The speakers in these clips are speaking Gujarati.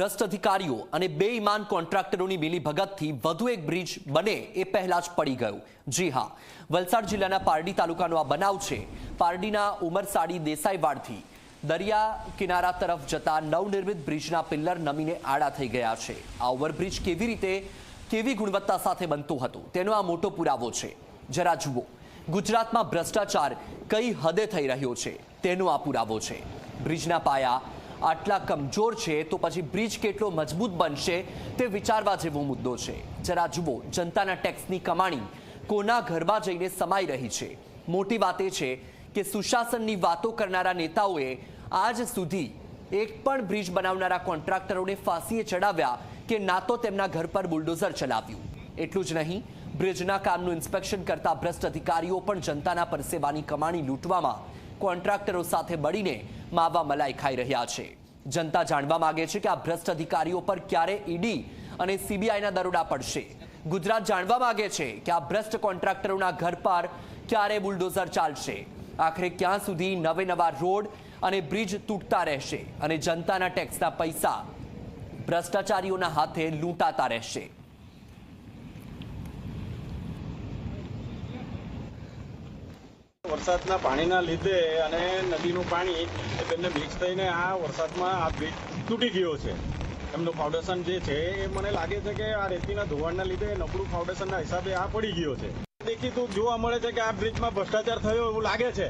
ભ્રષ્ટ અધિકારીઓ અને બે ઈમાન કોન્ટ્રાક્ટરોની મિલીભગતથી વધુ એક બ્રિજ બને એ પહેલા જ પડી ગયું. જી હા, વલસાડ જિલ્લાના પારડી તાલુકાનો આ બનાવ છે. પારડીના ઉમરસાડી દેસાઈવાડથી દરિયા કિનારા તરફ જતા નવનિર્મિત બ્રિજના પિલ્લર નમીને આડા થઈ ગયા છે. આ ઓવરબ્રિજ કેવી રીતે, કેવી ગુણવત્તા સાથે બનતું હતું તેનો આ મોટો પુરાવો છે. જરા જુઓ, ગુજરાતમાં ભ્રષ્ટાચાર કઈ હદે થઈ રહ્યો છે તેનો આ પુરાવો છે. બ્રિજના પાયા આટલા કમજોર છે, તો પછી બ્રિજ કેટલો મજબૂત બનશે તે વિચારવા જેવો મુદ્દો છે. જરા જુઓ, જનતાના ટેક્સની કમાણી કોના ઘરમાં જઈને સમાઈ રહી છે. મોટી વાત એ છે કે સુશાસનની વાતો કરનારા નેતાઓએ આજ સુધી એક પણ બ્રિજ બનાવનારા કોન્ટ્રાક્ટરોને ફાંસીએ ચડાવ્યા કે ના તો તેમના ઘર પર બુલડોઝર ચલાવ્યું. એટલું જ નહીં, બ્રિજના કામનું ઇન્સ્પેક્શન કરતા ભ્રષ્ટ અધિકારીઓ પણ જનતાના પરસેવાની કમાણી લૂંટવામાં કોન્ટ્રાક્ટરો સાથે મળીને માવા મલાઈ ખાઈ રહ્યા છે. જનતા જાણવા માંગે છે કે આ ભ્રષ્ટ અધિકારીઓ પર ક્યારે ઈડી અને સીબીઆઈના દરોડા પડશે. ગુજરાત જાણવા માંગે છે કે આ ભ્રષ્ટ કોન્ટ્રાક્ટરોના ઘર પર ક્યારે બુલડોઝર ચાલશે. આખરે ક્યાં સુધી નવે નવા રોડ અને બ્રિજ તૂટતા રહેશે અને જનતાના ટેક્સના પૈસા ભ્રષ્ટાચારીઓના હાથે લૂંટાતા રહેશે. વરસાદના પાણીના લીધે અને નદીનું પાણી બંને મિક્સ થઈને આ વરસાદમાં આ બ્રિજ તૂટી ગયો છે. એમનું ફાઉન્ડેશન જે છે એ મને લાગે છે કે આ રેતીના ધોવાણના લીધે નબળું ફાઉન્ડેશનના હિસાબે આ પડી ગયો છે. દેખીતું જોવા મળે છે કે આ બ્રિજમાં ભ્રષ્ટાચાર થયો એવું લાગે છે.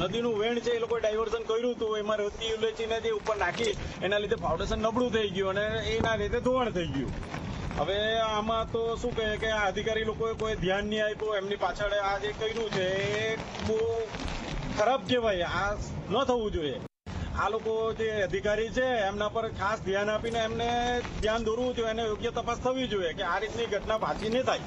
નદીનું વેણ છે એ લોકોએ ડાયવર્ઝન કર્યું હતું, એમાં રેતી ઉલેચીને જે ઉપર નાખી, એના લીધે ફાઉન્ડેશન નબળું થઈ ગયું અને એના લીધે ધોવાણ થઈ ગયું. હવે આમાં તો શું કહે કે આ અધિકારી લોકોએ કોઈ ધ્યાન નહીં આપ્યું, એમની પાછળ આ જે કર્યું છે, એ બહુ ખરાબ કહેવાય, આ ન થવું જોઈએ. આ લોકો જે અધિકારી છે, એમના પર ખાસ ધ્યાન આપીને એમને ધ્યાન દોરવું જોઈએ અને યોગ્ય તપાસ થવી જોઈએ કે આ રીતની ઘટના પાછી નહીં થાય.